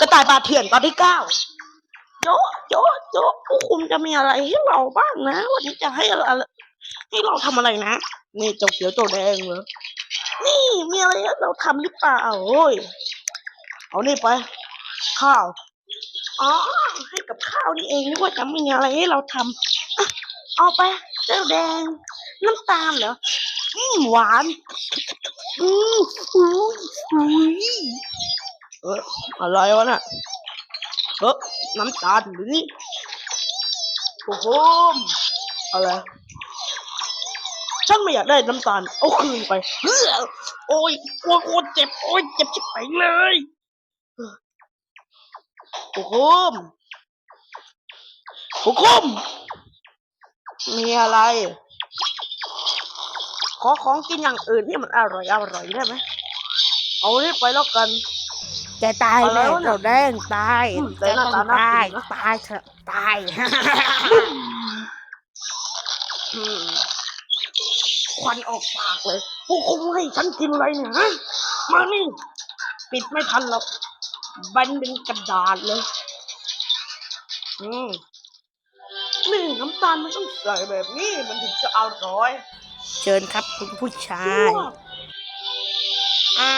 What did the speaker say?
กระต่ายป่าเถื่อนตอนที่เก้าโจะโจะโจะผู้คุมจะมีอะไรให้เราบ้างนะ วันนี้จะให้อะไรให้เราทำอะไรนะนี่เจ้าเขียวเจ้าแดงเหรอนี่มีอะไรให้เราทำหรือเปล่าโอ้ยเอานี่ไป ข้าวอ๋อให้กับข้าวนี่เองนึกว่าจะมีอะไรให้เราทำอะเอาไป เจ้าแดง น้ำตาลเหรออืมหวานอืมอุ้ยอุ้ย เอออะไรวะน่ะเออน้ำตาลหรือนี่โอ้โหมอะไรฉันไม่อยากได้น้ำตาลเอาคืนไปเฮ้อโอ้ยโอ้ยโอ้ยเจ็บโอ้ยเจ็บชิบไปเลยโอ้โหมโอ้โหมมีอะไร ขอของกินอย่างอื่นที่มันอร่อยอร่อยได้ไหมเอานี่ไปแล้วกัน แกตายอะไรแล้ววะเนี่ยเราแดงตายอืมแต่แกหน้าต้องตาน่าตายกินนะตายเถอะตายอืมควันออกปากเลยพวกคุณให้ฉันกินอะไรเนี่ยฮะมานี่ปิดไม่ทันหรอกบันเป็นกระดาษเลย อืมนี่น้ำตาลมันต้องใส่แบบนี้ มันถึงจะอร่อย เชิญครับคุณผู้ชาชั่ยวอ้า